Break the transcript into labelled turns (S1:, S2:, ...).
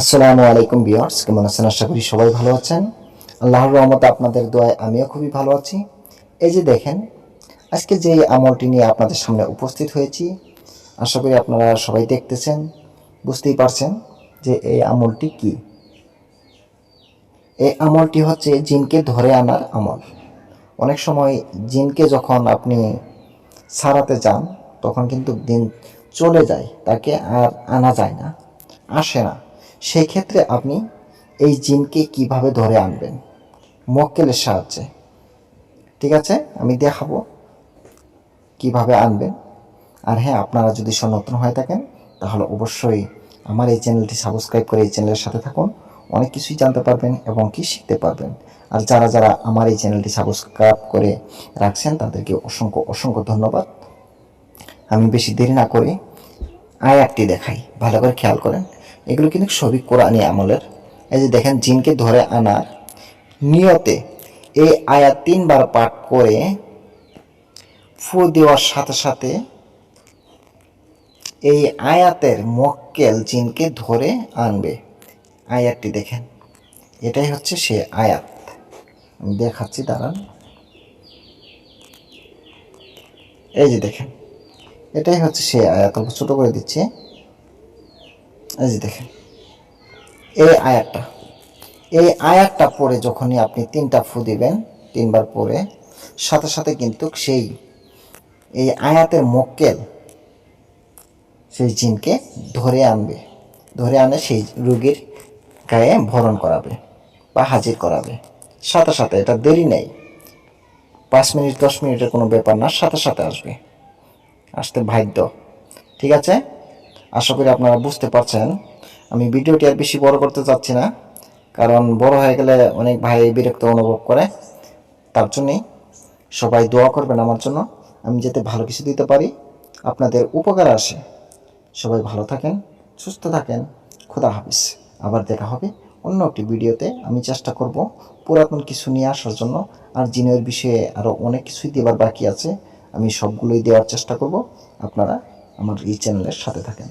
S1: আসসালামু আলাইকুম বিয়ার্স কেমন আছেন? আশা করি সবাই ভালো আছেন। আল্লাহর রহমতে আপনাদের দোয়ায় আমিও খুবই ভালো আছি। এই যে দেখেন, আজকে যে আমলটি নিয়ে আপনাদের সামনে উপস্থিত হয়েছি, আশা করি আপনারা সবাই দেখতেছেন, বুঝতেই পারছেন যে এই আমলটি কি। এই আমলটি হচ্ছে জিনকে ধরে আনার আমল। অনেক সময় জিনকে যখন আপনি সারাতে যান, তখন কিন্তু দিন চলে যায়, তাকে আর আনা যায় না, আসে না। সেই ক্ষেত্রে আপনি এই জিনকে কীভাবে ধরে আনবেন? মক্কেলের সাহায্যে। ঠিক আছে? আমি দেখাবো কীভাবে আনবেন। আর হ্যাঁ আপনারা যদি সনাতন হয়ে থাকেন, তাহলে অবশ্যই আমার এই চ্যানেলটি সাবস্ক্রাইব করে এই চ্যানেলের সাথে থাকুন। অনেক কিছুই জানতে পারবেন এবং কি শিখতে পারবেন। আর যারা যারা আমার এই চ্যানেলটি সাবস্ক্রাইব করে রাখছেন, তাদেরকে অসংখ্য অসংখ্য ধন্যবাদ। আমি বেশি দেরি না করে আয়াতটি দেখাই। ভালো করে খেয়াল করেন। এগুলো কিন্তু সবই কোরআনি আমলের। এই যে দেখেন, জিনকে ধরে আনার নিয়তে এই আয়াত তিনবার পাঠ করে ফু দেওয়ার সাথে সাথে এই আয়াতের মক্কেল জিনকে ধরে আনবে। আয়াতটি দেখেন, এটাই হচ্ছে সে আয়াত। আমি দেখাচ্ছি, দাঁড়ান। এই যে দেখেন, এটাই হচ্ছে সে আয়াত। অল্প ছোট করে দিচ্ছি। এই দেখেন। এই আয়াতটা। এই আয়াতটা পরে যখনই আপনি তিনটা ফু দিবেন, তিনবার পরে, সাথে সাথে কিন্তু সেই, এই আয়াতের মক্কেল সেই জিনকে ধরে আনবে। ধরে আনে সেই রোগীর গায়ে ভরণ করাবে বা হাজির করাবে। সাথে সাথে, এটা দেরি নেই। পাঁচ মিনিট, দশ মিনিটের কোনো ব্যাপার না, সাথে সাথে আসবে। আসতে বাধ্য। ঠিক আছে? আশা করি আপনারা বুঝতে পারছেন। আমি ভিডিওটি আর বেশি বড় করতে চাচ্ছি না, কারণ বড় হয়ে গেলে অনেক ভাই বিরক্ত অনুভব করে। তার জন্যই সবাই দোয়া করবেন আমার জন্য, আমি যাতে ভালো কিছু দিতে পারি। আপনাদের উপকার আসে। সবাই ভালো থাকেন, সুস্থ থাকেন। খোদা হাফিজ। আবার দেখা হবে অন্য একটি ভিডিওতে। আমি চেষ্টা করব পুরাতন কিছু নিয়ে আসার জন্য। আর জিনের বিষয়ে আরও অনেক কিছুই দেওয়ার বাকি আছে। আমি সবগুলোই দেওয়ার চেষ্টা করব। আপনারা আমার এই চ্যানেলের সাথে থাকেন।